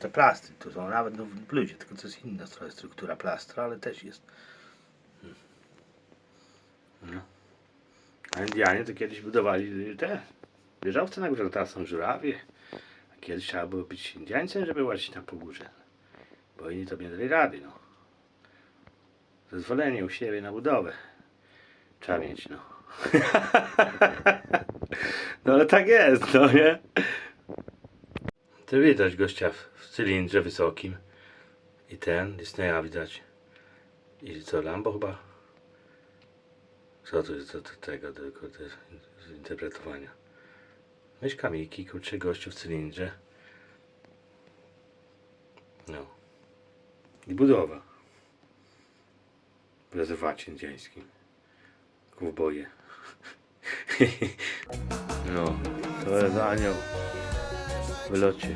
te plastry tu są, nawet no, w bluzie, tylko to jest inna struktura plastra, ale też jest. No. A Indianie to kiedyś budowali te wieżowce na górze, teraz są żurawie. A kiedyś trzeba było być Indiańcem, żeby łazić na pogórze. Bo oni to nie dali rady, no. Zezwolenie u siebie na budowę. Trzeba mieć, no. no ale tak jest, no nie? To widać gościa w, cylindrze wysokim. I ten, Disneya widać. I co, Lambo chyba? Co to jest do do tego, tylko jest z interpretowania. Weź kamiki, kurczę, gościu w cylindrze. No. I budowa. W rezerwacie indyjskim. Kowboje. no, to jest anioł w locie.